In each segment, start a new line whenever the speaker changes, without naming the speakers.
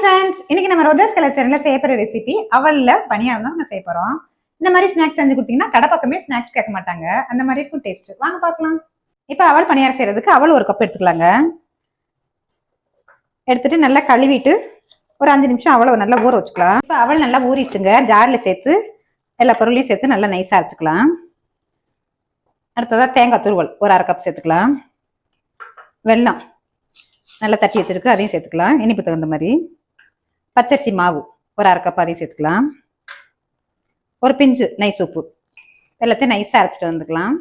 Friends இன்னைக்கு நம்ம ரோதர்ஸ் colour சேனல்ல ரெசிபி அவல்ல பணியாரம் தான் நம்ம செய்ய இந்த மாதிரி ஸ்நாக்ஸ் செஞ்சு கொடுத்தீங்கன்னா கடை பக்கமே ஸ்நாக்ஸ் கேட்க மாட்டாங்க. அந்த மாதிரி இருக்கும் டேஸ்ட் வாங்க பார்க்கலாம். இப்போ அவள் பணியாரம் செய்யறதுக்கு அவள் ஒரு கப் எடுத்துக்கலாங்க. எடுத்துட்டு நல்லா கழுவிட்டு ஒரு அஞ்சு நிமிஷம் அவளை நல்லா ஊற வச்சுக்கலாம். இப்போ அவள் நல்லா ஊறிச்சுங்க ஜாரில் சேர்த்து எல்லா பொருளையும் சேர்த்து நல்லா நைஸாக வச்சுக்கலாம் அடுத்ததாக தேங்காய் துருவல் ஒரு அரை கப் சேர்த்துக்கலாம். வெல்லம். நல்லா தட்டி வச்சிருக்கு. அதையும் சேர்த்துக்கலாம். இனிப்பு தகுந்த மாதிரி. பச்சரிசி மாவு ஒரு அரை அதையும் சேர்த்துக்கலாம். ஒரு பிஞ்சு நைஸ் உப்பு எல்லாத்தையும் நைஸாக அரைச்சிட்டு வந்துக்கலாம்.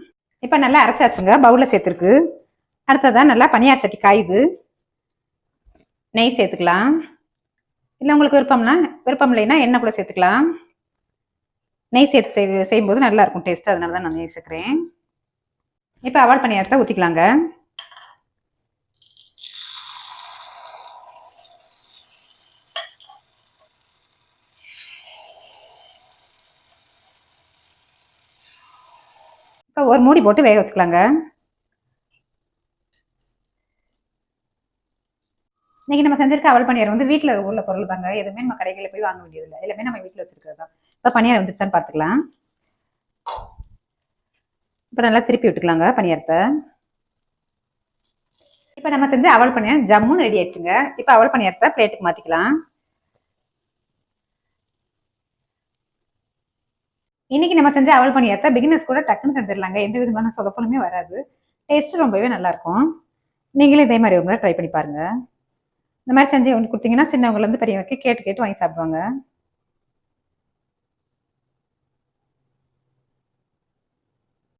இப்போ நல்லா அரைச்சாச்சுங்க. பவுலில் சேர்த்துருக்கு. அடுத்ததான் நல்லா பனியார் சட்டி காயுது. நெய் சேர்த்துக்கலாம். இல்லை உங்களுக்கு விருப்பம்னா விருப்பம் இல்லைன்னா எண்ணெய் கூட சேர்த்துக்கலாம். நெய் சேர்த்து செய் செய்யும்போது நல்லா இருக்கும். அதனால தான் நான் நெய் சேர்க்குறேன். இப்போ அவால் பணியாரத்தை ஊற்றிக்கலாங்க இப்போ ஒரு மூடி போட்டு வேக வச்சுக்கலாங்க. இன்னைக்கு நம்ம செஞ்சிருக்க அவள் பணியார் வந்து வீட்டில் உள்ள பொருள் தாங்க. எதுவுமே நம்ம கடைகளில் போய் வாங்க வேண்டியதில்லை. எல்லாமே நம்ம வீட்டில் வச்சிருக்கிறது? தான் இப்போ பணியாரம் வந்துச்சான்னு பார்த்துக்கலாம் இப்போ நல்லா திருப்பி விட்டுக்கலாங்க பணியாரத்தை இப்போ. நம்ம செஞ்சு அவல் பணியார் ஜம்முன்னு ரெடி ஆயிடுச்சுங்க. இப்போ அவல் பணியாரத்தை பிளேட்டுக்கு மாற்றிக்கலாம் இன்னைக்கு நம்ம செஞ்ச அவல் பணியாரத்தை பிகினர்ஸ் கூட டக்குன்னு செஞ்சிடலாங்க. எந்த விதமான சொதப்பலுமே வராது. டேஸ்ட் ரொம்பவே நல்லா இருக்கும் நீங்களும் இதே மாதிரி உங்களை ட்ரை பண்ணி பாருங்க. இந்த மாதிரி செஞ்சு கொடுத்தீங்கன்னா சின்னவங்கலேருந்து பெரியவங்க கேட்டு கேட்டு வாங்கி சாப்பிடுவாங்க.